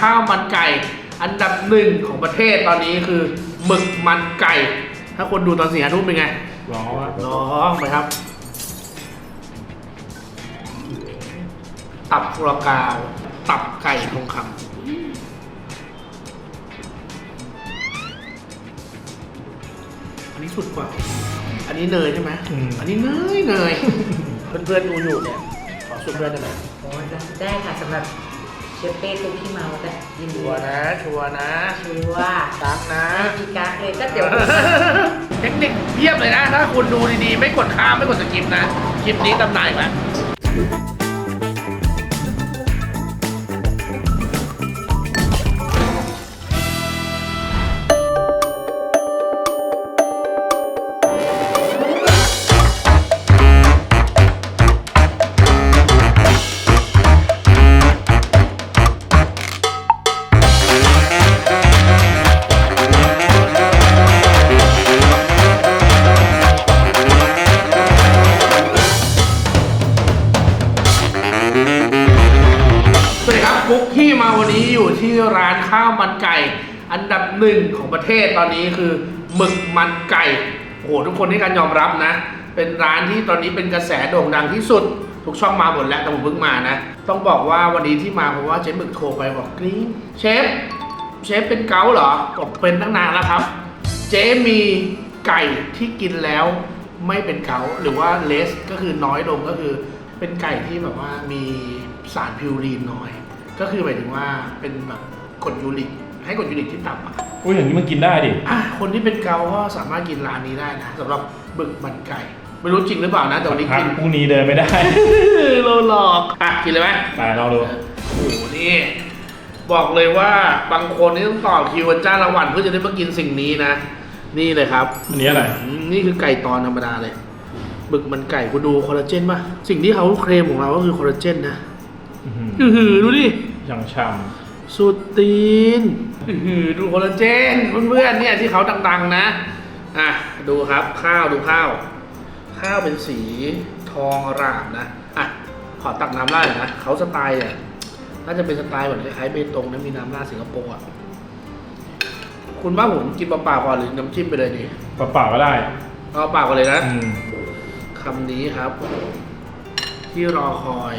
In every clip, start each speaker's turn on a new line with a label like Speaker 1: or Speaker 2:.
Speaker 1: ข้าวมันไก่ อันดับหนึ่งของประเทศตอนนี้คือหมึกมันไก่ ถ้าคนดูตอนสี่ห้าทุ่มเป็นไง
Speaker 2: ร้อน
Speaker 1: ลองไปครับ ตับฟุรากาว ตับไก่ทองคำอันนี้สุดกว่า อันนี้เนยใช่ไหมอันนี้เนยเนย เพื่อนๆดูอยู่เนี่ยขอสุดเพื่อนได้ไหม
Speaker 3: โอ้ได้ค่ะสำหรับ เชฟเป้ตุ๊กขี้เมาแต่ยินดี
Speaker 1: ชัวร์นะชัวร์นะ
Speaker 3: ชื่อว่า
Speaker 1: ตักนะ
Speaker 3: มีการเลยก็เดี๋ยว
Speaker 1: เทคนิคเพียบเลยนะ ถ้าคุณดูดีๆ ไม่กดข้ามไม่กดสกิปนะ คลิปนี้ตำนานอีกแล้ว หนึ่งของประเทศตอนนี้คือหมึกมันไก่โอ้โหทุกคนให้การยอมรับนะ เป็นร้านที่ตอนนี้เป็นกระแสโด่งดังที่สุด ทุกช่องมาหมดแล้วแต่ผมเพิ่งมานะ ต้องบอกว่าวันนี้ที่มาเพราะว่าเจ๊หมึกโทรไปบอกกรี๊ดเชฟเชฟเป็นเกาเหรอบอกเป็นตั้งนานแล้วครับ เจ๊มีไก่ที่กินแล้วไม่เป็นเกาหรือว่าเลสก็คือน้อยลงก็คือ เป็นไก่ที่แบบว่ามีสารพิวรีนน้อย ก็คือหมายถึงว่าเป็นแบบกรดยูริกให้กรดยูริกที่ต่ำอะ
Speaker 2: อุ้ยอย่างนี้มันกินได้ดิ
Speaker 1: อะคนที่เป็นเกาต์ก็สามารถกินร้านนี้ได้นะสำหรับบึกมันไก่ ไม่รู้จริงหรือเปล่านะแต่วันนี้
Speaker 2: พัก
Speaker 1: กิน
Speaker 2: พรุ่งนี้เดินไม่ได้
Speaker 1: เราหลอกอะกินเลยไหม
Speaker 2: ไปลองดู
Speaker 1: โอ้โหนี่บอกเลยว่าบางคนนี่ต้องต่อคิวกันจ้าละวันเพื่อจะได้มากินสิ่งนี้นะ นี่เลยครับ
Speaker 2: อันนี้อะไร
Speaker 1: อืมนี่คือไก่ตอนธรรมดาเลย บึกมันไก่คุณดูคอลลาเจนป่ะ สิ่งที่เขาเคลมของเราก็คือคอลลาเจนนะ
Speaker 2: อื้อหือ
Speaker 1: อือหือดูดิ
Speaker 2: อย่างช่
Speaker 1: สุดตีนอื้อหือดูคอลลาเจนเพื่อนๆเนี่ยที่เขาดังๆนะอะดูครับข้าวดูข้าว ข้าวเป็นสีทองอร่ามนะอะขอตักน้ำราดหน่อยนะเขาสไตล์อะน่าจะเป็นสไตล์เหมือนคล้ายๆเบตงนะมีน้ำราดสิงคโปร์อะคุณว่าผมกินเปล่าๆก่อนหรือน้ำจิ้มไปเลยดีำ
Speaker 2: เปล่าๆก็ได้
Speaker 1: เอาเปล่าก่อนเลยนะ
Speaker 2: อืม
Speaker 1: คำนี้ครับ ที่รอคอย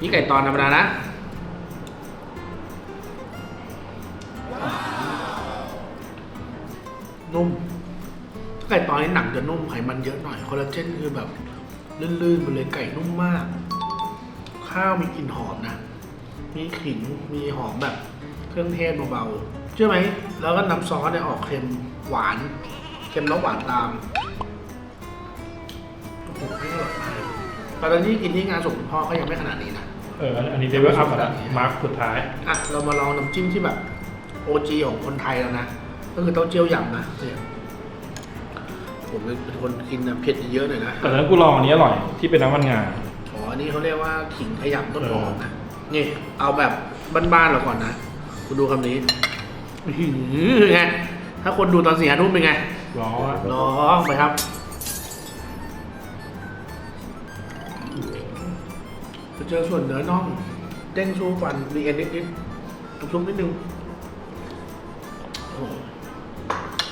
Speaker 1: นี่ไก่ตอนธรรมดานะ นุ่มไก่ตอนนี้หนังจะนุ่มไขมันเยอะหน่อยคอลลาเจนคือแบบลื่นๆไปเลยไก่นุ่มมาก ข้าวมีกลิ่นหอมนะ มีขิงมีหอมแบบเครื่องเทศเบาๆเชื่อไหม แล้วก็น้ำซอสเนี่ยออกเค็มหวาน เค็มแล้วหวานตามโอ้โหไม่อร่อยมากตอนที่กินที่งานส่งคุณพ่อก็ยังไม่ขนาดนี้นะ
Speaker 2: เออ อันนี้เดวิลอัพแล้วมาร์คสุดท้าย
Speaker 1: อะ เรามาลองน้ำจิ้มที่แบบโอจีของคนไทยแล้วนะ ก็คือเต้าเจี้ยวยำนะเนี่ยผมเป็นคนกินนะเผ็ดเยอะหน่อยนะ
Speaker 2: แต่นั้นกูลองอันนี้อร่อยที่เป็นน้ำมันงา
Speaker 1: อ๋ออันนี้เขาเรียกว่าขิงขยำต้นหอมนะนี่เอาแบบบ้านๆเราก่อนนะคุณดูคำนี้อื้อหือไงถ้าคนดูตอนสี่ห้าทุ่มเป็นไง
Speaker 2: ร้อน
Speaker 1: ลองไปครับจะเจอส่วนเนื้อน่องเด้งชูฟันมีเอ็นนิดๆทุบๆนิดนึง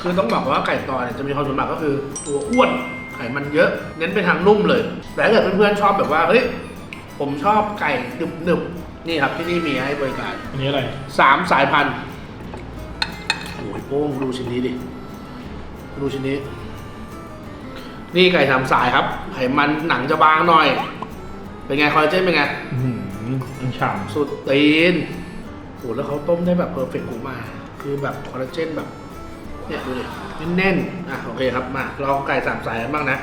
Speaker 1: คือต้องบอกว่าไก่ตอนเนี่ยจะมีความสมบัติก็คือตัวอ้วนไขมันเยอะเน้นไปทางนุ่มเลย แต่ถ้าเกิดเพื่อนๆชอบแบบว่าเฮ้ยผมชอบไก่หนึบๆนี่ครับที่นี่มีให้บริการ
Speaker 2: อันนี้อะไร
Speaker 1: สามสายพันธุ์โอ้ยโป้งดูชิ้นนี้ดิดูชิ้นนี้ นี่ไก่สามสายครับ ไขมันหนังจะบางหน่อย เป็นไงคอลลาเจนเป็นไง
Speaker 2: อื้อหือมันฉ่
Speaker 1: สุดตีนโหแล้วเขาต้มได้แบบเพอร์เฟกต์กูมา คือแบบคอลลาเจนแบบ เนี่ยดูดิแน่นๆอะโอเคครับมาลองไก่สามสายกันบ้างนะ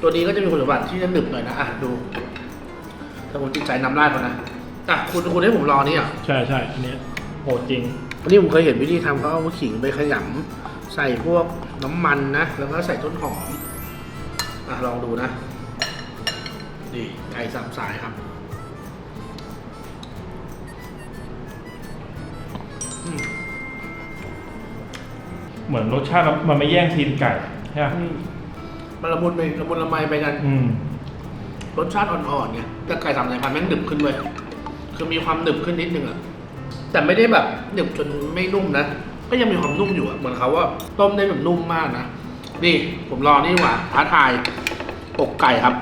Speaker 1: ตัวนี้ก็จะมีคุณสมบัติที่จะหนึบหน่อยนะอะดูถ้าผมติดใจนำได้ก่อนนะอะคุณคุณให้ผมรอนี่อะำ
Speaker 2: ใช่ใช่อันนี้โหดจริง
Speaker 1: วันนี้ผมเคยเห็นวิธีทำเขาเอาขิงไปขยำใส่พวกน้ำมันนะ แล้วก็ใส่ต้นหอมอะลองดูนะนี่ไก่สามสายครับอืม
Speaker 2: เหมือนรสชาติมันไม่แย่งทีนไก่ใช่ไหม
Speaker 1: อืมมันละมุนไปละมุนละไมไปกัน
Speaker 2: อืม
Speaker 1: รสชาติอ่อนๆเนี่ยแต่ไก่สามสายพันธุ์แม่งหนึบขึ้นเว้ยคือมีความหนึบขึ้นนิดนึงอะแต่ไม่ได้แบบหนึบจนไม่นุ่มนะก็ยังมีความนุ่มอยู่อะเหมือนเขาว่าต้มได้แบบนุ่มมากนะนี่ผมรอนี่ดีกว่าท้าทายอกไก่ครับ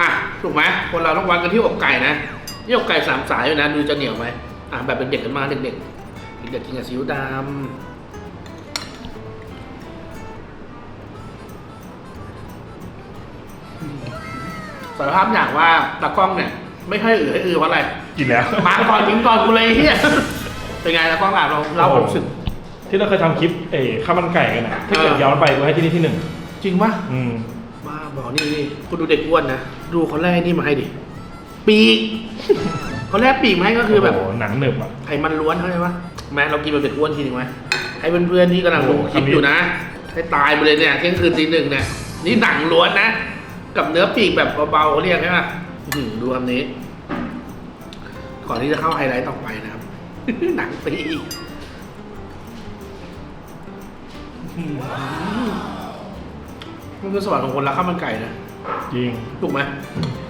Speaker 1: อะถูกไหมคนเราต้องวัดกันที่อกไก่นะนี่อกไก่สามสายอยู่นะดูจะเหนียวไหมอะแบบเป็นเด็กกันมาเด็กๆเด็กๆกินกับซีอิ๊วดำ สารภาพอย่างว่าตากล้องเนี่ย ไม่ค่อยอือให้อือเพราะอะไร
Speaker 2: กินแล้ว
Speaker 1: มาก่อนกินก่อนกูเลยเฮียเป็นไงตากล้องอะเราเล่าความรู้สึก
Speaker 2: ที่เราเคยทำคลิปเอ๋ข้าวมันไก่กันนะถ้าเกิด
Speaker 1: เออ
Speaker 2: ย้อนไปกูให้ที่นี่ที่หนึ่ง
Speaker 1: จริงปะ
Speaker 2: อืม
Speaker 1: บ้าบอกนี่นี่คุณดูเด็กอ้วนนะดูเขาแรกนี่มาให้ดิปีกเขาแรกปีกมาให้ก็คือแบบ
Speaker 2: โโหหนังหนึบอะ
Speaker 1: ไขมันล้วนเข้าใจปะแม้เรากินแบบเด็กอ้วนทีนึงไหมให้เพื่อนๆที่กำลังดู
Speaker 2: โอ้โห
Speaker 1: คลิปอยู่นะ ให้ตายไปเลยเนี่ยเที่ยงคืนตีหนึ่งเนี่ยนี่หนังล้วนนะ กับเนื้อปีกแบบเบาๆเขาเรียกใช่ปะอื้อหือดูคำนี้ ก่อนที่จะเข้าไฮไลท์ต่อไปนะครับ หนังปีกอื้อหือมันคือสวรรค์ของคนรักข้าวมันไก่นะ
Speaker 2: จริง
Speaker 1: ถูกไหม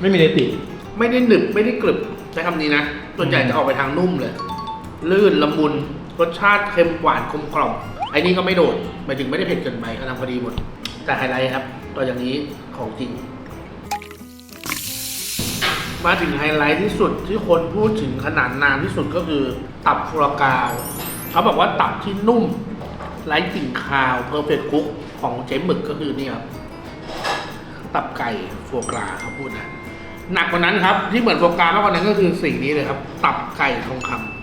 Speaker 2: ไม่มีเนติ
Speaker 1: ไม่ได้หนึบไม่ได้กรึบใช้คำนี้นะส่วนใหญ่จะออกไปทางนุ่มเลย ลื่นละมุนรสชาติเค็มหวานกลมกล่อมไอ้นี่ก็ไม่โดดหมายถึงไม่ได้เผ็ดเกินไปก็ทำพอดีหมด แต่ไฮไลท์ครับตัวอย่างนี้ ของจริง มาถึงไฮไลท์ที่สุดที่คนพูดถึงขนาดนานที่สุดก็คือ ตับฟลากาว เขาบอกว่าตับที่นุ่มไร้กลิ่นคาวเพอร์เฟกคุกของเจ๊หมึกก็คือนี่ครับ ตับไก่โฟกราเขาพูดนะหนักกว่านั้นครับ ที่เหมือนโฟกรามากกว่านั้นก็คือสิ่งนี้เลยครับ ตับไก่ทองคำ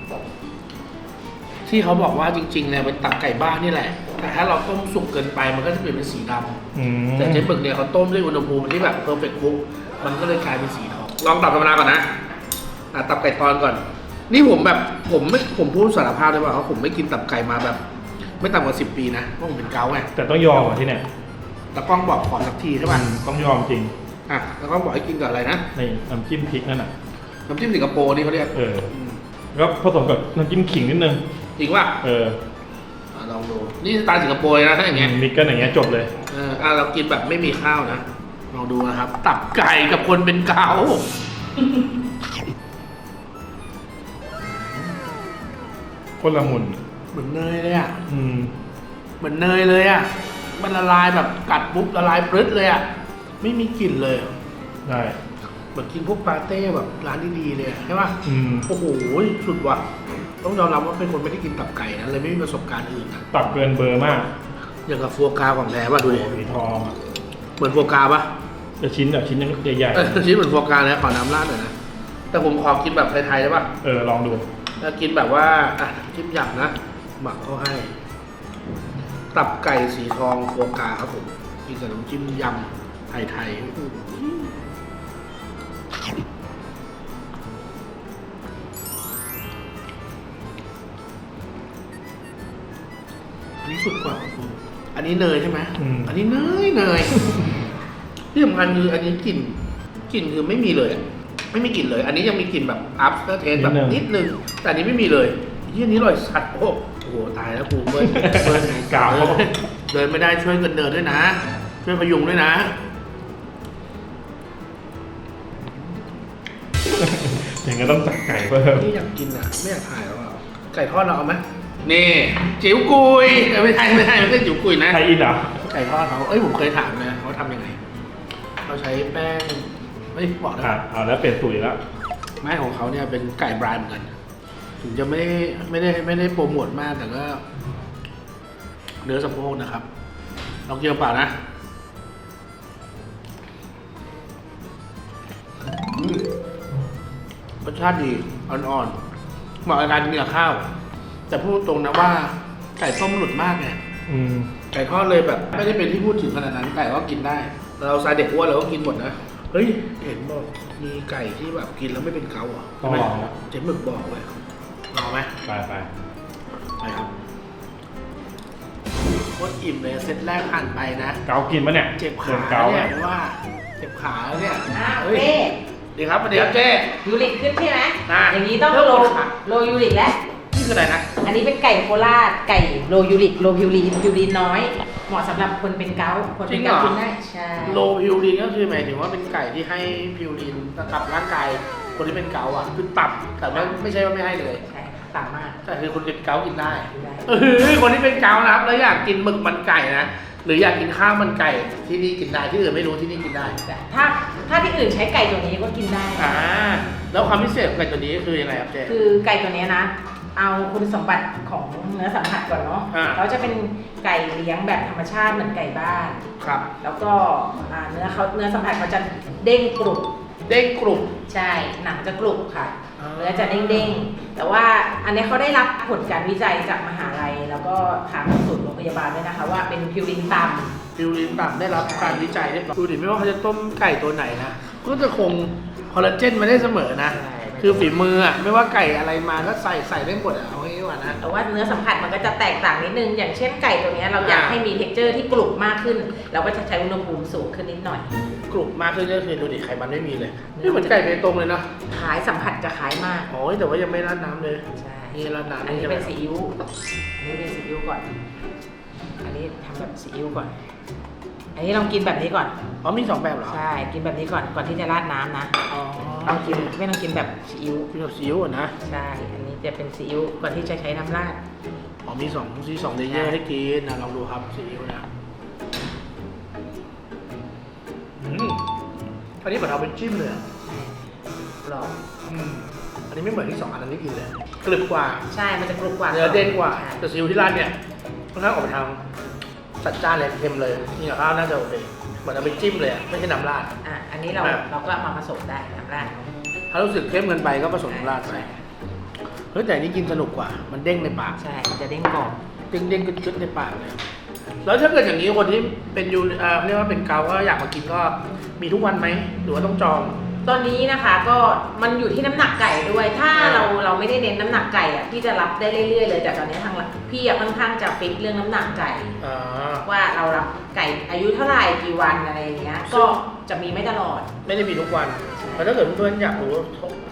Speaker 1: ที่เขาบอกว่าจริงๆเนี่ยเป็นตับไก่บ้านนี่แหละ แต่ถ้าเราต้มสุกเกินไปมันก็จะเปลี่ยนเป็นสีดำ
Speaker 2: อืม
Speaker 1: แต่เจ๊หมึกเนี่ยเขาต้มด้วยอุณหภูมิที่แบบเพอร์เฟกต์คุกมันก็เลยกลายเป็นสีทองลองตับธรรมดาก่อนนะอะตับไก่ตอนก่อน นี่ผมแบบผมไม่ผมพูดสารภาพได้ป่ะว่าผมไม่กินตับไก่มาแบบ ไม่ต่ำกว่าสิบปีนะเพราะผมเป็นเกาต์ไง
Speaker 2: แต่ต้องยอมอะที่เนี่ย
Speaker 1: แต่กล้องบอกขอสักทีใช่ป่ะ
Speaker 2: ต้องยอมจริง
Speaker 1: อะแล้วก็บอกให้กินกับอะไรนะ
Speaker 2: ในน้ำจิ้มพริกนั่นน่ะ
Speaker 1: น้ำจิ้มสิงคโปร์นี่เขาเรียก
Speaker 2: เออ
Speaker 1: ม
Speaker 2: แล้วผสมกับน้ำจิ้มขิงนิดนึง
Speaker 1: จริงป่ะ
Speaker 2: เออ
Speaker 1: อะลองดู นี่สไตล์สิงคโปร์เลยนะถ้าอย่างเงี้ย
Speaker 2: มิกกันอย่างเงี้ยจบเลย
Speaker 1: เอออะเรากินแบบไม่มีข้าวนะ ลองดูนะครับ ตับไก่กับคนเป็นเกา
Speaker 2: คนละมุน
Speaker 1: เหมือนเนยเลยอะ
Speaker 2: อืม
Speaker 1: เหมือนเนยเลยอะ มันละลายแบบกัดปุ๊บละลายปรึ๊ดเลยอะ ไม่มีกลิ่นเลย
Speaker 2: ได้
Speaker 1: เหมือนกินพวกปาเต้แบบร้านดีๆเลยอะใช่ป่ะ
Speaker 2: อืม
Speaker 1: โอ้โห สุดว่ะ ต้องยอมรับว่าเป็นคนไม่ได้กินตับไก่นะเลยไม่มีประสบการณ์อื่นนะ
Speaker 2: ตับเกินเบอร์มาก
Speaker 1: อย่างกับฟัวกราของแท้ป่ะดู
Speaker 2: โอ้
Speaker 1: ดิ
Speaker 2: โหสีทองอะ
Speaker 1: เหมือนฟัวกราป่ะ
Speaker 2: จะชิ้นแบบชิ้นใหญ่
Speaker 1: เออชิ้นเหมือนฟัวกราเลยขอน้ำราดหน่อยนะแต่ผมขอกินแบบไทยๆได้ป่ะ
Speaker 2: ๆเออลองดู
Speaker 1: แล้วกินแบบว่าอะจิ้มยำนะหมักเขาให้ ตับไก่สีทองโฟกาครับผมกินกับน้ำจิ้มยำไทยๆ สุดกว่าครับผมอันนี้เนยใช่ไหม
Speaker 2: อืม
Speaker 1: อันนี้เนยเนย ที่สำคัญคืออันนี้กลิ่นกลิ่นคือไม่มีเลยอะไม่มีกลิ่นเลย อันนี้ยังมีกลิ่นแบบ after taste แบบนิดนึง แต่อันนี้ไม่มีเลยที่อันนี้อร่อยสัตว์โอ้โหตายแล้วกูเบิ้ลเบิ้ล
Speaker 2: กาว
Speaker 1: เดินไม่ได้ช่วยกันเดินด้วยนะ ช่วยพยุงด้วยนะ
Speaker 2: อย่างงั้นต้องจัดไก่เพิ่ม
Speaker 1: นี่อยากกินอะ ไม่อยากถ่ายแล้วอะไก่ทอดเราเอาไหม นี่จิ๋วกุยเอ้ยไม่ใช่ไม่ใช่ไม่ใช่จิ๋วกุยนะ
Speaker 2: ไทยอินเหรอ
Speaker 1: ไก่ทอดเขาเอ้ยผมเคยถามนะเขาทำยังไงเขาใช้แป้งไม่บอกนะ
Speaker 2: อะเอาแล้วเปลี่ยนสูตรอีกแล้ว
Speaker 1: ไม้ของเขาเนี่ยเป็นไก่บรายเหมือนกันถึงจะไม่ได้ไม่ได้ไม่ได้โปรโมทมากแต่ก็เนื้อสะโพกนะครับลองกินเปล่านะอืมรสชาติดีอ่อนๆเหมาะกับการกินกับข้าว แต่พูดตรงนะว่าไก่ต้มหลุดมากไง
Speaker 2: อืม
Speaker 1: ไก่ทอดเลยแบบ ไม่ได้เป็นที่พูดถึงขนาดนั้นไก่ก็กินได้แต่เราซายเด็กอ้วนเราก็กินหมดนะเฮ้ยเห็นบอกมีไก่ที่แบบกินแล้วไม่เป็นเกาเหรอะ
Speaker 2: ต้องลองนะ
Speaker 1: เจ๊หมึกบอกเลยลองไหม
Speaker 2: ไปไป
Speaker 1: ไปครับโคตรอิ่มเลยเซตแรกผ่านไปนะ
Speaker 2: เกากินปะเนี่ย
Speaker 1: เจ็บ
Speaker 2: โด
Speaker 1: ขาน
Speaker 2: เกา
Speaker 1: เนี่
Speaker 2: เนี่ยย
Speaker 1: ว่าเจ็บขาแล้วเนี่ย
Speaker 3: อ้าว
Speaker 1: เฮ้ย
Speaker 3: เป้
Speaker 1: ดีครับสวัสดีครับเจ๊
Speaker 3: ยูริกขึ้นใช่ไหม
Speaker 1: อ่า
Speaker 3: อย่างนี้ต้อง
Speaker 1: เริ่ม
Speaker 3: โล
Speaker 1: ปวดขา
Speaker 3: โลยูริกแล้ว
Speaker 1: นี่ คืออะไรนะ
Speaker 3: อันนี้เป็นไก่โคราชไก่โลยูริกโลพิวรีนพิวรีนน้อย เหมาะสำหรับคนเป็นเกาต์คนเป็นเกาต์กินได้ใช่
Speaker 1: โลพิวรินก็คือหมายถึงว่าเป็นไก่ที่ให้พิวรินกับร่างกายคนที่เป็นเกาต์อะคือตับแต่ไม่ไม่ใช่ว่าไม่ให้เลย
Speaker 3: ใช่ต่ำมาก
Speaker 1: แต่คือคนเป็นเกาต์กินได้
Speaker 3: กินได้
Speaker 1: เออคนที่เป็นเกาต์นะครับแล้วอยากกินหมึกมันไก่นะหรืออยากกินข้าวมันไก่ที่นี่กินได้ที่อื่นไม่รู้ที่นี่กินได้
Speaker 3: แต่ถ้าถ้าที่อื่นใช้ไก่ตัวนี้ก็กินได้
Speaker 1: อ่าแล้วความพิเศษของไก่ตัวนี้คือยังไงครับเจ๊
Speaker 3: คือไก่ตัวเนี้ยนะ เอาคุณสมบัติของเนื้อสัมผัสก่อนเนาะ
Speaker 1: อ่า
Speaker 3: เขาจะเป็นไก่เลี้ยงแบบธรรมชาติเหมือนไก่บ้าน
Speaker 1: ครับ
Speaker 3: แล้วก็อ่าเนื้อเขาเนื้อสัมผัสเขาจะเด้งกรุบ
Speaker 1: เด้งกรุบ
Speaker 3: ใช่หนังจะกรุบค่ะ
Speaker 1: อ่า
Speaker 3: เนื้อจะเด้งๆแต่ว่าอันนี้เขาได้รับผลการวิจัยจากมหาลัย แล้วก็ทางศูนย์โรงพยาบาลด้วยนะคะ ว่าเป็นพิวรินต่ำ
Speaker 1: ฟิวลินต่ำได้รับการวิจัยเรียบร้อยดูดิไม่ว่าเขาจะต้มไก่ตัวไหนนะ ก็จะคงคอลลาเจนมาได้เสมอนะ
Speaker 3: ใช่
Speaker 1: คือฝีมืออะไม่ว่าไก่อะไรมาก็ใส่ใส่ได้หมดอะเอาง่ายๆว่านะ
Speaker 3: แต่ว่าเนื้อสัมผัสมันก็จะแตกต่างนิดนึง อย่างเช่นไก่ตัวเนี้ยเราอยาก
Speaker 1: อ่า
Speaker 3: ให้มีเท็กเจอร์ที่กรุบมากขึ้น เราก็จะใช้อุณหภูมิสูงขึ้นนิดหน่อย
Speaker 1: กรุบมากขึ้นก็คือดูดิไขมันไม่มีเลยนี่เหมือนไก่เบตงเลยเนาะ
Speaker 3: ขายสัมผัสจะขายมาก
Speaker 1: โอ้ยแต่ว่ายังไม่ราดน้ำเลย
Speaker 3: ใช่
Speaker 1: นี่ราดน้ำ
Speaker 3: อันนี้
Speaker 1: ใช่ไหม
Speaker 3: เป็นซีอิ๊วอันนี้เป็นซีอิ๊วก่อน อันนี้ทำแบบซีอิ๊วก่อน อันนี้ลองกินแบบนี้ก่อน
Speaker 1: อ๋อมีสองแบบเหรอ
Speaker 3: ใช่ กินแบบนี้ก่อน ก่อนที่จะราดน้ำนะ
Speaker 1: อ๋อ
Speaker 3: ต้องกินไม่ต้องกินแบบซีอิ๊ว
Speaker 1: กินกับซีอิ๊วอะนะ
Speaker 3: ใช่ อันนี้จะเป็นซีอิ๊วก่อนที่จะใช้น้ำราด
Speaker 1: อ๋อมีสองซีสองเลเยอร์ให้กินนะลองดูครับซีอิ๊วนะอืมอันนี้เหมือนเอาเป็นจิ้มเลยอะ
Speaker 3: ลอง
Speaker 1: อืมอันนี้ไม่เหมือนที่สองอันนั้นที่กินเลยกรึบกว่า
Speaker 3: ใช่ มันจะกรุบกว่า
Speaker 1: เนื้อเด้งกว่า
Speaker 3: ใช่
Speaker 1: แต่ซีอิ๊วที่ร้านเนี่ยค่อนข้างออกไปทาง จัดจ้านเลยเค็มเลยนี่กับข้าวน่าจะโอเคเหมือนเอาไปจิ้มเลยอะไม่ใช่น้ำราด
Speaker 3: อะอันนี้เรา
Speaker 1: อะ
Speaker 3: เราก็เอามาผสมได้น้ำราด
Speaker 1: ถ้ารู้สึกเข้มเกินไปก็ผสมน้ำราดไปเฮ้ยแต่อันนี้กินสนุกกว่า มันเด้งในปาก
Speaker 3: ใช่มันจะเด้งกรอบ
Speaker 1: เด้งเด้งกึดๆในปากเลย แล้วถ้าเกิดอย่างนี้คนที่เป็นยูเอ่อเรียกว่าเป็นเกาก็อยากมากินก็มีทุกวันไหมหรือว่าต้องจอง
Speaker 3: ตอนนี้นะคะก็มันอยู่ที่น้ำหนักไก่ด้วย ถ้า
Speaker 1: อ่า
Speaker 3: เราเราไม่ได้เน้นน้ำหนักไก่อะพี่จะรับได้เรื่อยๆเลยแต่ตอนนี้ทางร้านพี่อะค่อนข้างจะฟิกเรื่องน้ำหนักไก่
Speaker 1: อ่า
Speaker 3: ว่าเรารับไก่อายุเท่าไหร่กี่วันอะไรอย่างเงี้ยก็จะมีไม่ตลอด
Speaker 1: ไม่ได้มีทุกวันแต่ถ้าเกิดเพื่อนๆอยากรู้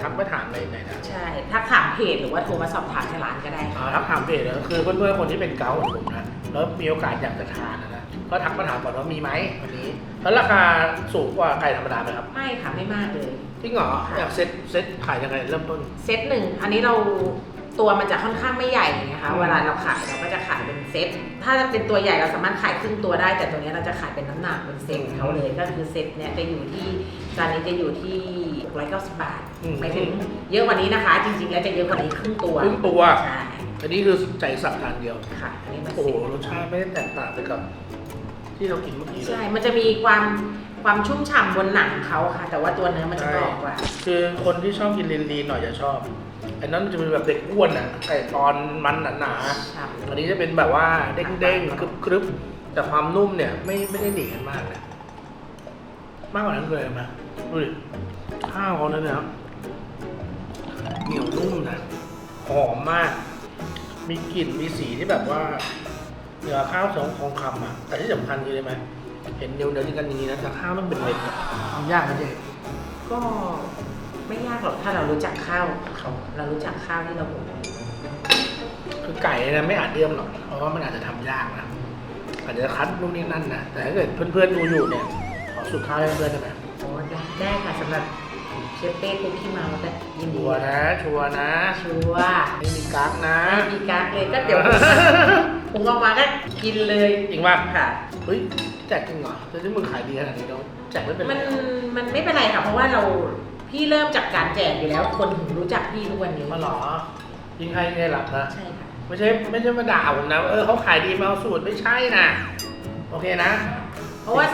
Speaker 1: ทักมาถามในไหนนะ
Speaker 3: ใช่ถ้าถามเพจหรือว่าโทรมาสอบถามที่ร้านก็ได้
Speaker 1: อ่าทักถามเพจนะคือเพื่อนๆคนที่เป็นเกาเหมือนผมนะแล้วมีโอกาสอยากจะทานนะนะ ก็ทักมาถามก่อนว่ามีไหมวันนี้ แล้วราคาสูงกว่าไก่ธรรมดาไหมครับ
Speaker 3: ไม่ค่ะไม่มากเลย
Speaker 1: จริงเหรอ
Speaker 3: ค่ะ
Speaker 1: อยากเซ็ตเซ็ตขายยังไงเริ่มต้น
Speaker 3: เซตหนึ่งอันนี้เราตัวมันจะค่อนข้างไม่ใหญ่นะคะ
Speaker 1: อืม
Speaker 3: เวลาเราขายเราก็จะขายเป็นเซตถ้าเป็นตัวใหญ่เราสามารถขายครึ่งตัวได้ แต่ตัวเนี้ยเราจะขายเป็นน้ำหนักเป็นเซตเขาเลยก็คือเซตเนี้ยจะอยู่ที่จานนี้จะอยู่ที่690บาท
Speaker 1: อืม
Speaker 3: หมายถึงเยอะกว่านี้นะคะ จริงๆแล้วจะเยอะกว่านี้ครึ่งตัว
Speaker 1: ครึ่งตัว
Speaker 3: ใช่
Speaker 1: อันนี้คือใจสับทานเดียว
Speaker 3: ค่ะอันนี้มัน
Speaker 1: โอ้โห
Speaker 3: เซต
Speaker 1: รสชาติไม่ได้แตกต่างไปกับ ที่เรากินเมื่อกี้เล
Speaker 3: ใช่
Speaker 1: ย
Speaker 3: มันจะมีความความชุ่มฉ่ำบนหนังเขาค่ะ แต่ว่าตัวเนื้อมันจะกรอบกว่า
Speaker 1: คือคนที่ชอบกินลีนๆหน่อยจะชอบอันนั้นมันจะเป็นแบบเด็กอ้วนอะไก่ตอนมันหนา
Speaker 3: ฉ่
Speaker 1: ๆอันนี้จะเป็นแบบว่าเด้งๆกรึบๆแต่ความนุ่มเนี่ยไม่ไม่ได้หนีกันมากนะมากกว่านั้นเลยนะดูดิข้าวเขาเนี่ยนะเหนียวนุ่มนะหอมมาก มีกลิ่นมีสีที่แบบว่า เหนือข้าวสองทองคำอะ แต่ที่สำคัญคืออะไรไหมเห็นเดียวเดียวกันอย่างนี้นะแต่ข้าวมันเป็นเม็ดอะทำยากนะเจ๊ำ
Speaker 3: ก็ไม่ยากหรอกถ้าเรารู้จักข้าวเขาเรารู้จักข้าวที่เราหุง
Speaker 1: คือไก่นะไม่อาจเลี่ยมหรอกเพราะว่ามันอาจจะทำยากนะอาจจะคัดนู่นนี่นั่นนะแต่ถ้าเกิดเพื่อนๆดูอยู่เนี่ยขอสูตรข้าวให้เพื่อนๆได้ไหม
Speaker 3: โอ้ได้ได้ค่ะสำหรับเชฟเป้คุกกี้เมาส์ได้ยินดี
Speaker 1: ชัวร์นะชัวร์นะ
Speaker 3: ชัวร์
Speaker 1: ไม่มีกั๊กนะ
Speaker 3: ไม่มีการ์ดเลยก็เดี๋ยว หุงออกมาก็กินเลย
Speaker 1: จริงป่ะ
Speaker 3: ค่ะ
Speaker 1: เฮ้ยแจกจริงเหรอแต่ที่มึงขายดีขนาดนี้เราแจกไม่เป็นไร
Speaker 3: มันมันไม่เป็นไรค่ะ เพราะว่าเราพี่เริ่มจากการแจกอยู่แล้ว คนถึงรู้จักพี่ทุกวันนี้
Speaker 1: มาหรอ ยิงให้ไงหลับนะ
Speaker 3: ใช่ค่ะ
Speaker 1: ไม่ใช่ไม่ใช่มาด่าผมนะ เออเขาขายดีมาเอาสูตรไม่ใช่นะ โอเคนะ
Speaker 3: เพราะว่า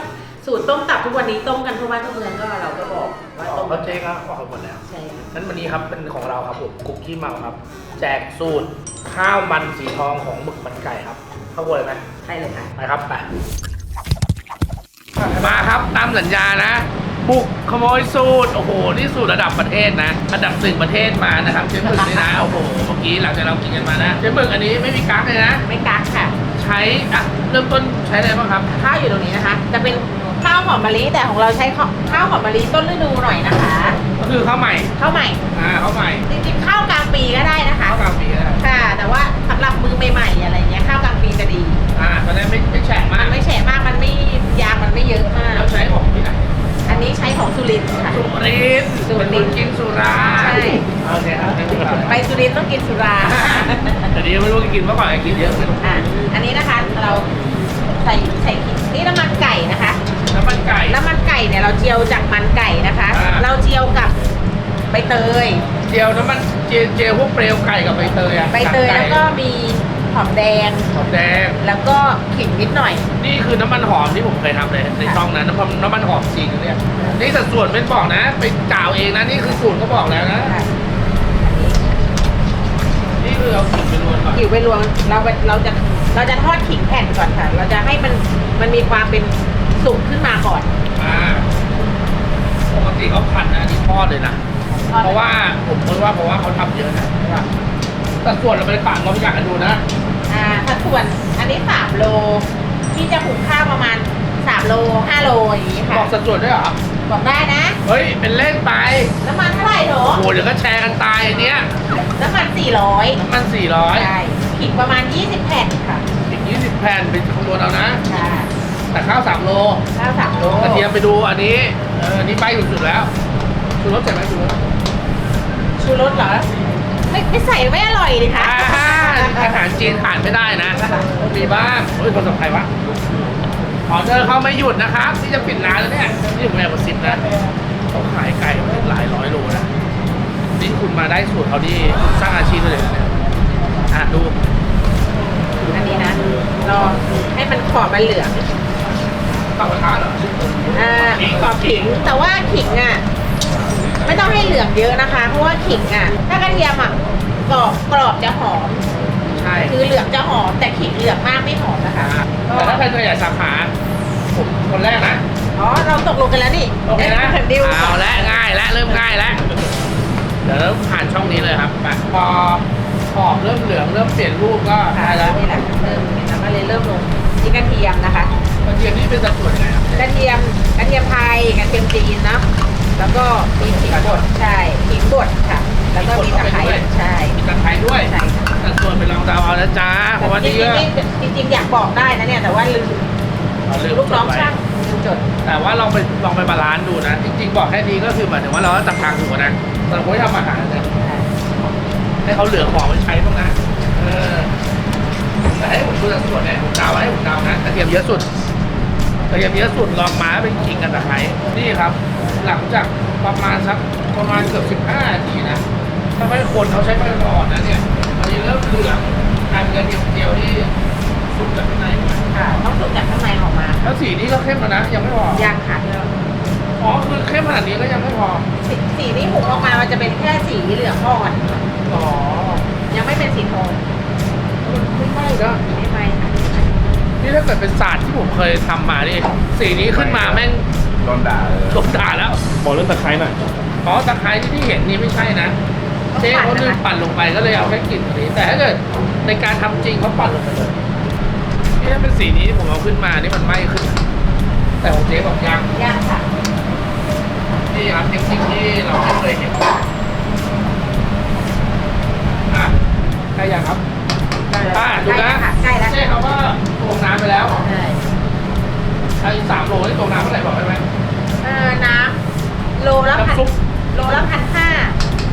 Speaker 3: สูตรต้มตับทุกวันนี้ต้มกันทั่วบ้านทั่วเมืองก็เราก็บอกว่า
Speaker 1: ออ
Speaker 3: ต้
Speaker 1: ก
Speaker 3: ม
Speaker 1: เขาเจ๊ก็ออกหมดแล้ว
Speaker 3: ใช่ค่ะ
Speaker 1: นั้นวันนี้ครับเป็นของเราครับผมคุกกี้เมาครับ แจกสูตร ข้าวมันสีทองของหมึกมันไก่ครับ เข้าวัวเลยไหม
Speaker 3: ใช่เลยค่ะ
Speaker 1: ไปครับไปมาครับตามสัญญานะบุกขโมยสูตร โอ้โห นี่สูตรระดับประเทศนะอันดับหนึ่งประเทศมานะครับเจ๊หมึกนี่นะโอ้โหเมื่อกี้หลังจากเรากินกันมานะเจ๊หมึกอันนี้ไม่มีกั๊กเลยนะ
Speaker 3: ไม่กักค่ะ
Speaker 1: ใช้อะเริ่มต้นใช้อะไรบ้างครับ
Speaker 3: ข้าวอยู่ตรงนี้นะคะ จะเป็นข้าวหอมมะลิแต่ของเราใช้ข้าวข้าวหอมมะลิต้นฤดูหน่อยนะคะ
Speaker 1: ก็คือข้าวใหม่
Speaker 3: ข้าวใหม่
Speaker 1: อ่าข้าวใหม่
Speaker 3: จริงๆข้าวกลางปีก็ได้นะคะ
Speaker 1: ข้าวกลางปีก็ได้
Speaker 3: ค่ะ แต่ว่าสำหรับมือใหม่ๆอะไรเงี้ยข้าวกลางปีจะดี
Speaker 1: อ่าตอนนี้ไม่ไม่แฉะมา
Speaker 3: มั
Speaker 1: ก
Speaker 3: นไม่แฉะมากมันไม่ยางมันไม่เยอะมาก
Speaker 1: เราใช้ของที่ไหน
Speaker 3: อันนี้ใช้ของสุรินทร์ค่ะ
Speaker 1: สุรินทร์
Speaker 3: สุรินทร์
Speaker 1: เป็นคนกินสุรา
Speaker 3: ใช่
Speaker 1: โอเคครับ
Speaker 3: ไปสุรินทร์ต้องกินสุรา
Speaker 1: แต่นี้ไม่รู้จะกินเมื่อก่อนกินเยอะขึ้น
Speaker 3: อะอันนี้นะคะเราใส่ใส่ขิงนี่น้ำมันไก่นะคะ
Speaker 1: น้ำมันไก่
Speaker 3: น้ำมันไก่เนี่ยเราเจียวจากมันไก่นะคะ
Speaker 1: อ่า
Speaker 3: เราเจียวกับใบเตย
Speaker 1: เจียวน้ำมันเจียวเจียวพวกเปลวไก่กับใบเตยอะ
Speaker 3: ใบเตย
Speaker 1: หนั
Speaker 3: แล้ว
Speaker 1: ง
Speaker 3: ก็มีหอมแดง
Speaker 1: หอมแดง
Speaker 3: แล้วก็ขิงนิดหน่อย
Speaker 1: นี่คือน้ำมันหอมที่ผมเคยทำเลยในช่องนั้นน้ำมันน้ำมันหอมจริงเนี่ยนี่สัดส่วนเป็นบอกนะไปกล่าวเองนะนี่คือสูตรเขาบอกแล้วนะนี่คือเอาขิงไปรวนก่อน
Speaker 3: ขิงไปรวมเราเราจะเราจะทอดขิงแผ่นก่อนค่ะ เราจะให้มันมันมีความเป็นสุกขึ้นมาก่อน
Speaker 1: อ่า ปกติเขาผัดนะอันนี่ทอดเลยนะ เพราะว่าผมคิดว่าเพราะว่าเขาทำเยอะนะใช่ป่ะสัดส่วนเราไปต่างเราอยากกันดูนะ
Speaker 3: อ่าถ้าส่วนอันนี้สามโล ที่จะหุงข้าวประมาณสามโลห้าโลอย่างนี้ค่ะ
Speaker 1: บอกสัดส่วนด้วยเหรอ
Speaker 3: บอกได้นะ
Speaker 1: เฮ้ย เป็นเล่นไป
Speaker 3: น้ำมันเท่าไหร่หรอ
Speaker 1: โอ้โหเดี๋ยวก็แชร์กันตายอันเนี้ย
Speaker 3: น้ำมันสี่ร้อย
Speaker 1: น้ำมันสี่ร้อย
Speaker 3: ใช่ขิงประมาณยี่สิบแผ่นค่ะ
Speaker 1: อีกยี่สิบแผ่นเป็นคำนวณเอานะ
Speaker 3: ค่ะ
Speaker 1: แต่ข้าวสามโล
Speaker 3: ข้าวสามโล
Speaker 1: กระเทียมไปดูอันนี้เอออันนี้ไปสุดๆแล้วชูรสใส่ไหมชูรส
Speaker 3: ชูรสเหรอไม่ไม่ใส่ไม่อร่อยดิคะ
Speaker 1: อ่าอาหารจีนผ่านไม่ได้นะมีบ้างเฮ้ยคนสับใครวะออเดอร์เขาไม่หยุดนะครับที่จะปิดร้านแล้วเนี่ยนี่ผมแอบกระซิบนะเขาขายไก่มาหลายร้อยโลนะนี่คุณมาได้สูตรเขานี่คุณสร้างอาชีพได้เลยนะเนี่ยอะดู
Speaker 3: อันนี้นะรอให้มันขอบมันเหลือง
Speaker 1: ตับกระทะเหรอ
Speaker 3: อ่าขอบขิงแต่ว่าขิงอะไม่ต้องให้เหลืองเยอะนะคะ เพราะว่าขิงอะ ถ้ากระเทียมอะกรอบกรอบจะหอม
Speaker 1: ใช่
Speaker 3: คือเหลืองจะหอม แต่ขิงเหลืองมากไม่หอมนะคะ
Speaker 1: อะแต่ถ้าใครเคยอยากสาขาผมคนแรกนะ
Speaker 3: อ๋อ เราตกลงกันแล้วนี่
Speaker 1: โอเคนะ
Speaker 3: ดิว
Speaker 1: เอาละง่ายและเริ่มง่ายแล้วเดี๋ยวเริ่มผ่านช่องนี้เลยครับไปพอขอบเริ่มเหลืองเริ่มเปลี่ยนรูปก็
Speaker 3: ค่ะ
Speaker 1: ได้แล้ว
Speaker 3: นี่แหละเริ่มแล้วก็เลยเริ่มลงที่กระเทียมนะคะ
Speaker 1: ก ระเทียมนี่เป็นสัดส่วนยังไงครับ
Speaker 3: กระเทียมกระเทียมไทยกระเทียมจีนเนอะแล้วก็มีขิงบดใช่ขิงบดค่ะ แล้วก็มีตะไคร้ใช่
Speaker 1: มีตะไคร้ด้วย
Speaker 3: ใช่ค่ะ
Speaker 1: สัดส่วนไปลองเดาเอานะจ๊ะเพราะว่า
Speaker 3: จ
Speaker 1: นี่
Speaker 3: ริง
Speaker 1: ก็
Speaker 3: ๆจริงๆจริงๆอยากบอกได้นะเนี่ยแต่ว่าลืม
Speaker 1: เอาลืม
Speaker 3: ลูกน้อง
Speaker 1: จดไว้
Speaker 3: ช่างลืมจด
Speaker 1: แต่ว่าลองไปลองไปบาลานซ์ดูนะ จริงๆ บอกแค่นี้ก็คือหมายถึงว่าเราก็จับทางถูกนะแต่เราไม่ทำอาหารเนี่ยให้เขาเหลือของไว้ใช้ตรงนั้นเออแต่ให้ผมดูสัดส่วนเนี่ยผมเดาให้ผมเดานะกระเทียมเยอะสุด กระเทียมเยอะสุดลองมาเป็นขิงกับตะไคร้นี่ครับ หลังจากประมาณสักประมาณเกือบ 15นาทีนะถ้าไม่คนเขาใช้ไฟอ่อนนะเนี่ยอันนี้เริ่มเหลืองกลายเป็นกระเทียมเจียวที่สุกจากข้างใน
Speaker 3: ค่ะต้องสุกจากข้างในออกมา
Speaker 1: แล้วสีนี้ก็เข้มแล้วนะยังไม่พอ
Speaker 3: ย่างค่ะ
Speaker 1: อ๋อคือเข้มขนาดนี้ก็ยังไม่พอ
Speaker 3: สีสีที่หุงออกมามันจะเป็นแค่สีเหลืองอ่อน
Speaker 1: อ๋อ
Speaker 3: ยังไม่เป็นสีทอง
Speaker 1: ไม่ไหม้ นะ
Speaker 3: ไม่ไหมค่ะ
Speaker 1: นี่ถ้าเกิดเป็นศาสตร์ที่ผมเคยทำมานี่สีนี้ขึ้นมาแม่ง
Speaker 4: โดนด่าเลย
Speaker 1: โดนด่าแล้ว
Speaker 2: บอกเรื่องตะไคร้หน่อย
Speaker 1: อ๋อตะไคร้ที่ที่เห็นนี่ไม่ใช่นะเจ๊เขาลืมปั่นลงไปก็เลยเอาแค่กลิ่นตัวนี้แต่ถ้าเกิดในการทำจริงเขาปั่นลงไปเลยนี่ถ้าเป็นสีนี้ผมเอาขึ้นมานี่มันไหม้ขึ้นนะแต่ของเจ๊บอกยัง
Speaker 3: ย่างค่ะ
Speaker 1: นี่ครับเทคนิคที่เราไม่เคยเห็นอะใช่ยังครับ อ่าดูนะ
Speaker 3: ใกล้แล้วค่ะใกล้แล้ว
Speaker 1: เจ๊เขาว่าตวงน้ำไปแล้ว
Speaker 3: ใช่
Speaker 1: ไอ้สามโลนี่ตวงน้ำเท่าไหร่บอกได้ไหม
Speaker 3: เออน้ำโลละพัน
Speaker 1: น้ำซุป
Speaker 3: โลละพันห้า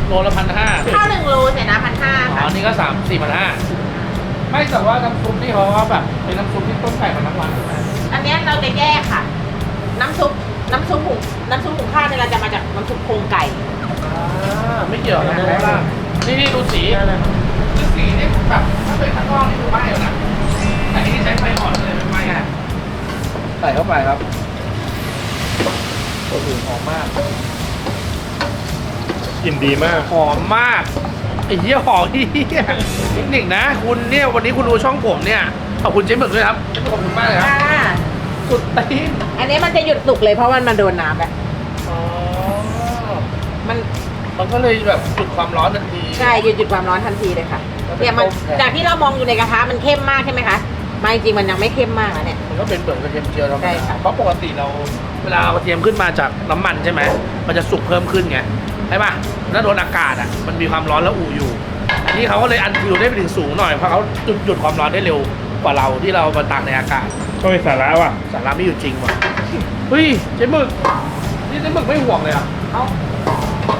Speaker 1: โลละพันห้า
Speaker 3: ข้าวหนึ่งโลเสียนะพันห้า
Speaker 1: อ๋อ
Speaker 3: ค่ะ
Speaker 1: นี่ก็สามสี่พันห้าไม่แต่ว่าน้ำซุปนี่เขาว่าแบบเป็นน้ำซุปที่ต้มไก่มาทั้งวันถูกไหม
Speaker 3: อันเนี้ยเราจะแยกค่ะ น้ำซุปน้ำซุปหุงน้ำซุปหุงข้าวเนี่ยเราจะมาจากน้ำซุปโครงไก่
Speaker 1: อ่าไม่เกี่ยวนะเพราะว่านี่นี่ดูสีคือสีนี่แบบถ้าเป็นข้างนอกนี่ดูไหม้แล้วนะแต่อันนี่ใช้ไฟอ่อนเลยไม่ไหม้อะใส่เข้าไปครับโอ้โหหอมมาก
Speaker 2: กลิ่นดีมาก
Speaker 1: หอมมากไอ้เหี้ยหอมที่เหี้ยเทคนิคนะ คุณเนี่ยวันนี้คุณดูช่องผมเนี่ยขอบคุณเจ๊หมึกด้วยครับเจ๊หมึกขอบคุณมากเลยครับ
Speaker 3: ค่ะ
Speaker 1: สุดตีน
Speaker 3: อันนี้มันจะหยุดสุกเลยเพราะมันมาโดนน้ำแล้ว
Speaker 1: อ๋อ
Speaker 3: มัน
Speaker 1: มันก็เลยแบบจุดความร้อนทันที
Speaker 3: ใช่หยุดหยุดความร้อนทันทีเลยค่ะ
Speaker 1: แล้วเป็น
Speaker 3: เนี่ยมัน
Speaker 1: ต้มแทน
Speaker 3: จากที่เรามองอยู่ในกระทะมันเข้มมากใช่ไหมคะไม่จริงๆมันยังไม่เข้มมากนะเนี่ย
Speaker 1: มัน ก็เป็นเหมือนกระเทียมเจียวธรรม
Speaker 3: ใช่
Speaker 1: ดา
Speaker 3: ค่ะ
Speaker 1: เพราะปกติเราเวลาเอากระเทียมขึ้นมาจากน้ำมันใช่ไหมมันจะสุกเพิ่มขึ้นไงใช่ป่ะแล้วโดนอากาศอะมันมีความร้อนแล้วอู่อยู่ อันนี้เขาก็เลยอันฟิวได้ไปถึงสูงหน่อยเพราะเขาจุดหยุดความร้อนได้เร็วกว่าเราที่เรามาตากในอากาศ
Speaker 2: ช่วยสาระว่ะ
Speaker 1: สาระไม่อยู่จริงว่ะเฮ้ยเจ๊หมึกนี่เจ๊หมึกไม่ห่วงเลยอะ
Speaker 3: เอา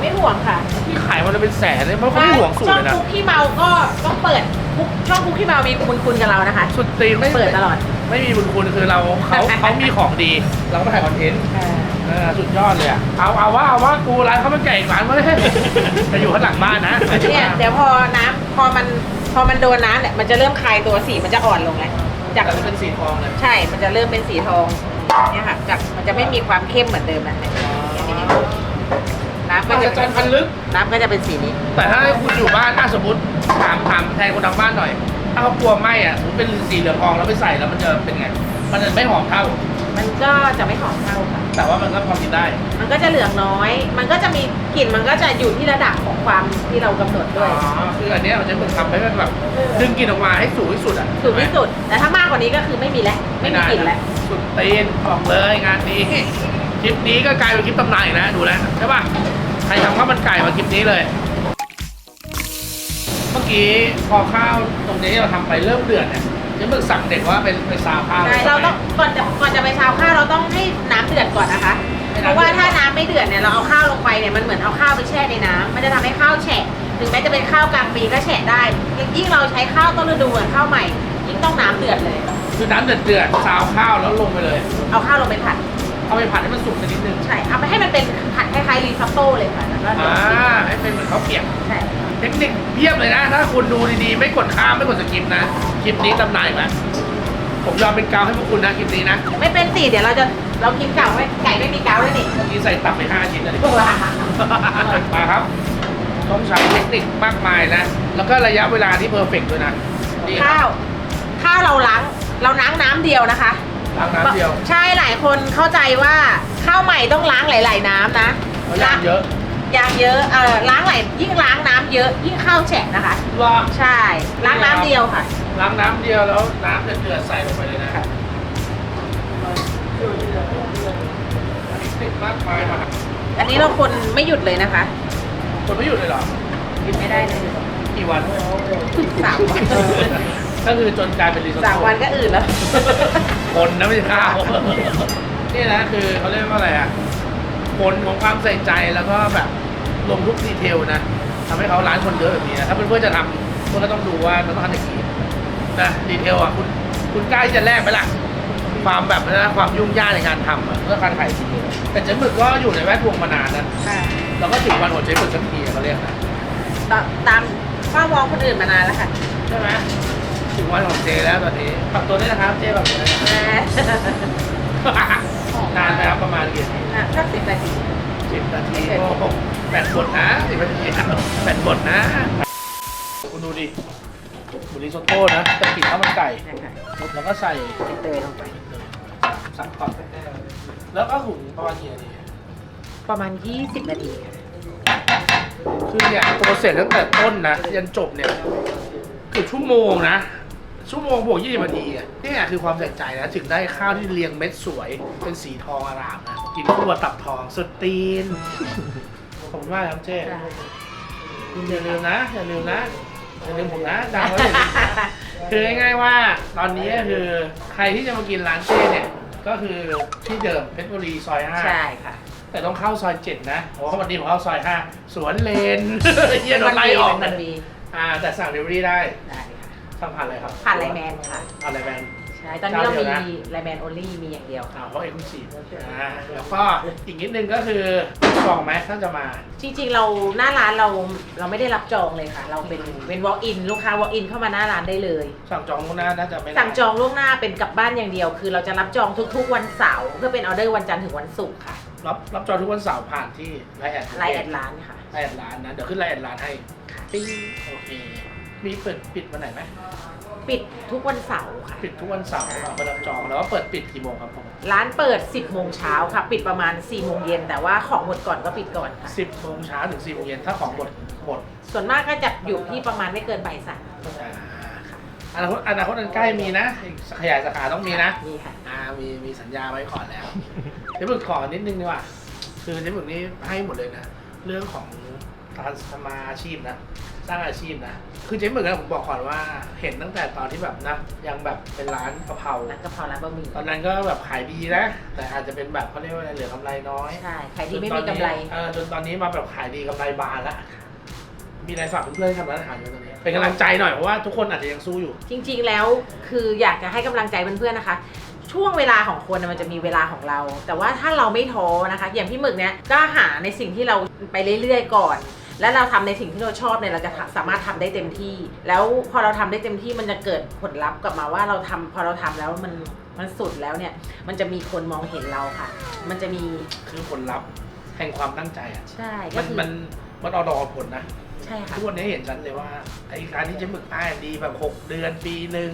Speaker 3: ไม่ห่วงค่ะ
Speaker 1: ที่ขายมันจะเป็นแสนเลยเพราะเขาไม่ห่วงสูตร
Speaker 3: ช่อง
Speaker 1: เลยนะ
Speaker 3: คุกขี้เมาก็ต้องเปิดคุกช่องคุกขี้เมามีคุณคุณกับเรานะคะ
Speaker 1: สุดตีนไม่
Speaker 3: เปิดตลอด
Speaker 1: ไม่มีบุญคุณคือเราเขาเขามีของดี เราก็มาถ่ายคอนเทนต์เออสุดยอดเลยอะเอาเอาว่าเอาว่ากูร้านข้าวมันไก่อีกร้านมาเลยจะอยู่ข้างหลังบ้านนะ
Speaker 3: เนี่ยเดี๋ยวพอน้ำพอมันพอมันโดนน้ำเนี่ยมันจะเริ่มคลายตัวสีมันจะอ่อนลงแล้วจาก
Speaker 1: แต่มันเป็นสีทองเลย
Speaker 3: ใช่ มันจะเริ่มเป็นสีทองเนี่ยค่ะจากมันจะไม่มีความเข้มเหมือนเดิมแล้วน้ำก็
Speaker 1: มัน
Speaker 3: จะ
Speaker 1: จะจนพันลึก
Speaker 3: น้ำก็จะเป็นสีนี้
Speaker 1: แต่ถ้าคุณอยู่บ้านถ้าสมมติถามถามแทนคนทางบ้านหน่อย ถ้าเขากลัวไหมอะมันเป็นสีเหลืองทองแล้วไปใส่แล้วมันจะเป็นไง มันจะไม่หอมเท่า
Speaker 3: มันก็จะไม่หอมเท่าค่ะ
Speaker 1: แต่ว่ามันก็พอกินได้
Speaker 3: มันก็จะเหลืองน้อย มันก็จะมีกลิ่นมันก็จะอยู่ที่ระดับของความที่เรากำหนด
Speaker 1: อ๋
Speaker 3: ด้วย
Speaker 1: อคืออันเนี้ยมันจะเหมือนทำให้มันแบบดึงกลิ่นออกมาให้สูงที่สุดอะ
Speaker 3: สูงที่สุด แต่ถ้ามากกว่านี้ก็คือไม่มีแล้ว ไม่มีกลิ่นแล้ว
Speaker 1: สุดตีนบอกเลยงานนี้ คลิปนี้ก็กลายเป็นคลิปตำนานอีกแล้วดูแล้วใช่ป่ะ ใครทำข้าวมันไก่มาคลิปนี้เลยเมื่อกี้พอข้าวตรงนี้ที่เราทำไปเริ่มเดือดเนี่ยเจะมึกสั่งเด็กว่าเป็นไปซาวข้าว
Speaker 3: ใช่เราต้องก่อนจะก่อนจะไปชาวข้าวเราต้องให้น้ำเดือดก่อนนะคะ
Speaker 1: ให้
Speaker 3: เพ
Speaker 1: น้ำเดือด
Speaker 3: ราะว่าถ้าน้ำไม่เดือดเนี่ยเราเอาข้าวลงไปเนี่ยมันเหมือนเอาข้าวไปแช่ในน้ำมันจะทำให้ข้าวแฉะถึงแม้จะเป็นข้าวกลางปีก็แฉะได้ยิ่งเราใช้ข้าวต้นฤดูเหมือนข้าวใหม่ ยิ่งต้องน้ำเดือดเลย
Speaker 1: คือน้ำเดือดเดือดๆซาวข้าวแล้วลงไปเลย
Speaker 3: เอาข้าวลงไปผัด
Speaker 1: เอาไปผัดให้มันสุกสักนิดนึง
Speaker 3: ใช่เอาไปให้มันเป็นผัดคล้ายๆรีซอตโต้เลยค่ะแล้วก็
Speaker 1: อ่าให้เป็นเหมือนข้าวเกรียบ
Speaker 3: ใช่
Speaker 1: เทคนิคเพียบเลยนะ ถ้าคุณดูดีๆ ไม่กดข้ามไม่กดสกิปนะ คลิปนี้ตำนานอีกแล้วผมยอมเป็นกาวให้พวกคุณนะคลิปนี้นะ
Speaker 3: ไม่เป็นสีเดี๋ยวเราจะเรากินเก่าไว้ไก่ไม่มีเกาด้วยนี่
Speaker 1: เมื่อกี้ใส่ตับไปห้าชิ้นนะดิ
Speaker 3: พวกเรา
Speaker 1: มาครับ ต้องใช้เทคนิคมากมายนะ แล้วก็ระยะเวลาที่เพอร์เฟกต์ด้วยนะนี่ครับ
Speaker 3: ข้าวข้าวเราล้างเราล้างน้ำเดียวนะคะ
Speaker 1: ล้างน้ำเดียว
Speaker 3: ใช่หลายคนเข้าใจว่าข้าวใหม่ต้องล้างหลาย ๆ น้ำนะ
Speaker 1: เพราะยางเยอะ
Speaker 3: ยางเยอะเออล้างหลายยิ่งล้างน้ำเยอะยิ่งข้าวแฉะนะคะ
Speaker 1: ว่า
Speaker 3: ใช่ ล้างน้ำเดียวค่ะ
Speaker 1: ล้างน้ำเดียวแล้วน้ำเดือดๆใส่ลงไปเลยนะเทคนิคมากมายมาครับ
Speaker 3: อันนี้เราคนไม่หยุดเลยนะคะ
Speaker 1: คนไม่หยุดเลยเหรอ
Speaker 3: หยุดไม่ได้เลย
Speaker 1: กี่วัน
Speaker 3: สามวัน
Speaker 1: ก็คือจนกลายเป็นรีสอร์ท
Speaker 3: สามวันก็อื่นแล้ว
Speaker 1: คนนะไม่ใช่ข้าว นี่นะคือเขาเรียกว่าอะไรอะ ผลของความใส่ใจแล้วก็แบบลงทุกดีเทลนะทำให้เขาร้านคนเยอะแบบนี้นะถ้าเพื่อนๆจะทำเพื่อนก็ต้องดูว่ามันต้องทำอย่างนี้นะดีเทลอะคุณคุณกล้าที่จะแลกไหมล่ะความแบบนะความยุ่งยากในการทำอะเพื่อการขายทีแต่เจ๊หมึกก็อยู่ในแวดวงมานานนะ
Speaker 3: ค่ะ
Speaker 1: แล้วก็ถึงวันหัวเจ๊หมึกสักทีอะเขาเรียกนะ
Speaker 3: ตามตามเฝ้ามองคนอื่นมานานแล้วค่ะ
Speaker 1: ใช่ไหมถึงวันของเจแล้วตอนนี้ปรับตัวได้นะครับเจปรับตัวได้นะครับ นานไหมครับประมาณกี่นาที
Speaker 3: อะสักสิบนาที
Speaker 1: สิบนาทีโอ้โหแปดบทนะสิบนาทีแปดบทนะคุณดูดิบุรีโซโต้นะแต่กลิ่นข้าวมันไก่
Speaker 3: นะคะ
Speaker 1: แล้วก็ใส่
Speaker 3: เตยลงไป
Speaker 1: สับก่อนแล้วก็หุงประมาณกี่นาที
Speaker 3: ประมาณ 20 นาทีค่ะ
Speaker 1: คือเนี่ยตัวเสร็จตั้งแต่ต้นนะ ยันจบเนี่ยเกือบชั่วโมงนะ ชั่วโมงบวกยี่สิบนาทีอะนี่คือความใส่ใจนะถึงได้ข้าวที่เรียงเม็ดสวย เป็นสีทองอารามนะกินคู่กับตับทองสุดตีนขอบคุณมากครับเจ๊คุณอย่าลืมนะอย่าลืมนะอย่าลืมผมนะดังแล้วอย่าลืมนะคือง่ายๆว่าตอนนี้ก็คือใครที่จะมากินร้านเจ้เนี่ยก็คือที่เดิมเพชรบุรีซอยห้า
Speaker 3: ใช่ค่ะ
Speaker 1: แต่ต้องเข้าซอยเจ็ดนะเพราะว่าวันนี้ผมเข้าซอยห้าสวนเลนเฮียโดนไล่ออก
Speaker 3: มันมี
Speaker 1: อ่าแต่สั่งเดลิเวอรี่ได้
Speaker 3: ได้ค่ะ
Speaker 1: สั่งผ่านอะไรครับ
Speaker 3: ผ่านไลน์แมนค่ะ
Speaker 1: ผ่านไลน์แมน
Speaker 3: ใช่ ตอนนี้เรา
Speaker 1: เจ้าเดียวนะ
Speaker 3: มีไลน์แมนโอลี่มีอย่างเดียวค่ะ
Speaker 1: อ่าเพราะเอ็กซ์คลูซีฟอ่าแล้วก็อีกนิดนึงก็คือจองไหมถ้าจะมา
Speaker 3: จริงๆ เราหน้าร้านเราเราไม่ได้รับจองเลยค่ะ เราเป็นเป็น walk in ลูกค้า walk in เข้ามาหน้าร้านได้เลย
Speaker 1: สั่งจองล่วงหน้าน่าจะไม่นาน
Speaker 3: สั่งจองล่วงหน้าเป็นกลับบ้านอย่างเดียว คือเราจะรับจองทุกๆ วันเสาร์เพื่อเป็นออเดอร์วันจันทร์ถึงวันศุกร์ค่ะ
Speaker 1: รับรับจองทุกวันเสาร์ผ่านที่ไลน์แอด
Speaker 3: ไลน์แอดร้านค่ะ
Speaker 1: ไลน์แอดร้านนะ เดี๋ยวขึ้นไลน์แอดร้านให้ ปิ้งโอเค มีเปิดปิดวันไหนไหม
Speaker 3: ปิดทุกวันเสาร์ค่ะ
Speaker 1: ปิดทุกวันเสาร์เราไปรับจองแล้วว่าเปิดปิดกี่โมงครับผม
Speaker 3: ร้านเปิด 10โมงเช้าค่ะ ปิดประมาณ4โมงเย็นแต่ว่าของหมดก่อนก็ปิดก่อนค่ะ
Speaker 1: สิบโมงเช้าถึงสี่โมงเย็นถ้าของหมดหมด
Speaker 3: ส่วนมากก็จะอยู่ที่ประมาณไม่เกินบ่ายสาม
Speaker 1: อ่าอนาคตอนาคตอันใกล้มีนะอีกขยายสาขาต้องมีนะ
Speaker 3: นี่ค่ะ
Speaker 1: อ่ามีมีสัญญาไว้ก่อนแล้ว เจ๊บึกขอนิดนึงดีกว่า คือเจ๊บึกนี่ให้หมดเลยนะ เรื่องของการทำมาอาชีพนะ สร้างอาชีพนะ คือเจ๊หมึกนะผมบอกก่อนว่า เห็นตั้งแต่ตอนที่แบบนะ ยังแบบเป็นร้านกะเพรา
Speaker 3: ร้านกะเพราร้านบะหมี่
Speaker 1: ตอนนั้นก็แบบขายดีนะ แต่อาจจะเป็นแบบเขาเรียกว่าอะไรเหลือกำไรน้อย
Speaker 3: ใช่ขายดีไม่มีกำไร
Speaker 1: เออจนตอนนี้มาแบบขายดีกำไรบานละมีอะไรฝากเพื่อนๆที่ทำร้านอาหารอยู่ตอนนี้เป็นกำลังใจหน่อยเพราะว่าทุกคนอาจจะยังสู้อยู่
Speaker 3: จริง ๆ แล้วคืออยากจะให้กำลังใจเพื่อนๆนะคะช่วงเวลาของคนน่ะมันจะมีเวลาของเรา แต่ว่าถ้าเราไม่ท้อนะคะ อย่างพี่หมึกเนี้ยก็หาในสิ่งที่เราไปเรื่อยๆก่อน แล้วเราทำในสิ่งที่เราชอบเนี่ยเราจะสามารถทำได้เต็มที่ แล้วพอเราทำได้เต็มที่มันจะเกิดผลลัพธ์กลับมาว่าเราทำพอเราทำแล้วมันมันสุดแล้วเนี่ย มันจะมีคนมองเห็นเราค่ะ มันจะมี
Speaker 1: คือผลลัพธ์แห่งความตั้งใจอะ
Speaker 3: ใช่ก็
Speaker 1: มัน
Speaker 3: คือ
Speaker 1: มันมันเอาดอกผลนะ
Speaker 3: ใช่ค่ะ
Speaker 1: ทุกวันนี้เห็นชัดเลยว่าไอ้การที่เจ๊หมึกได้ดีแบบ 6 เดือนปีหนึ่ง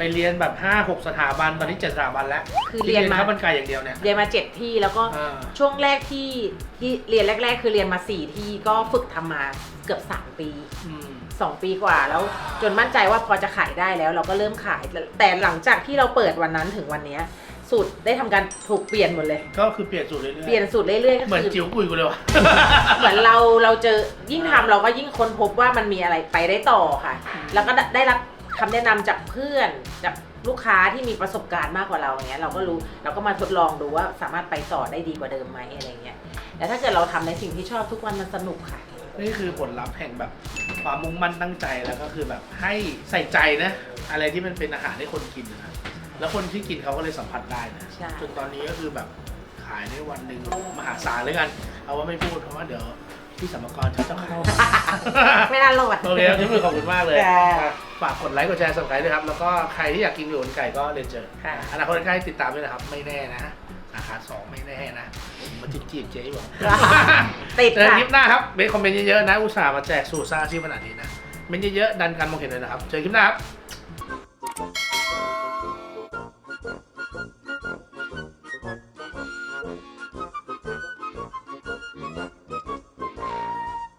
Speaker 1: ไปเรียนแบบ5 6 สถาบันตอนนี้ 7 สถาบันแล้ว
Speaker 3: คือเรียนมา
Speaker 1: ข้าวมันไก่อย่างเดียวเนี่ย
Speaker 3: เรียนมาเจ็ดที่แล้วก็
Speaker 1: อ่า
Speaker 3: ช่วงแรกที่ที่เรียนแรก ๆ คือเรียนมาสี่ที่ก็ฝึกทำมาเกือบสามปี
Speaker 1: อืม
Speaker 3: สองปีกว่าแล้วจนมั่นใจว่าพอจะขายได้แล้วเราก็เริ่มขายแต่หลังจากที่เราเปิดวันนั้นถึงวันเนี้ยสูตรได้ทำการถูกเปลี่ยนหมดเลย
Speaker 1: ก็คือเปลี่ยนสูตรเรื่อยๆ
Speaker 3: เปลี่ยนสูตรเรื่อยๆก็
Speaker 1: เหมือน
Speaker 3: คือ
Speaker 1: จิ๋วกุยกูเลยวะ
Speaker 3: เหมือนเราเราเจอยิ่งทำเราก็ยิ่งค้นพบว่ามันมีอะไรไปได้ต่อค่ะ แล้วก็ได้รับ คำแนะนำจากเพื่อนจากลูกค้าที่มีประสบการณ์มากกว่าเราอย่างเงี้ยเราก็รู้เราก็มาทดลองดูว่าสามารถไปต่อได้ดีกว่าเดิมไหมอะไรเงี้ยแต่ถ้าเกิดเราทำในสิ่งที่ชอบทุกวันมันสนุกค่ะ
Speaker 1: นี่คือผลลัพธ์แห่งแบบความมุ่งมั่นตั้งใจแล้วก็คือแบบให้ใส่ใจนะ อะไรที่มันเป็นอาหารให้คนกินนะแล้วคนที่กินเขาก็เลยสัมผัสได้นะ
Speaker 3: ใช่
Speaker 1: จนตอนนี้ก็คือแบบขายในวันหนึ่งมหาศาลเลยกัน เอาว่าไม่พูดเพราะว่าเดี๋ยว พี่สัมภากรเขาจะเข้า
Speaker 3: ไม่น่ารอด
Speaker 1: โอเคครับที่มือขอบคุณมากเลย
Speaker 3: ค่ะ
Speaker 1: ฝากกดไลค์กดแชร์สับสไครต์ด้วยครับ แล้วก็ใครที่อยากกินหมูนไก่ก็เรียนเจอ
Speaker 3: ค่ะ
Speaker 1: อนาคตใกล้ติดตามด้วยนะครับ ไม่แน่นะสาขาสองไม่แน่นะผมมาจีบๆเจ๊บอก
Speaker 3: ติด
Speaker 1: เจอกัน
Speaker 3: ค่ะ
Speaker 1: คลิปหน้าครับเบสคอมเมนต์เยอะๆนะ อุตส่าห์มาแจกสูตรซ่าอาชีพขนาดนี้นะเมนต์เยอะๆดันกันมองเห็นเลยนะครับ เจอกันคลิปหน้าครับ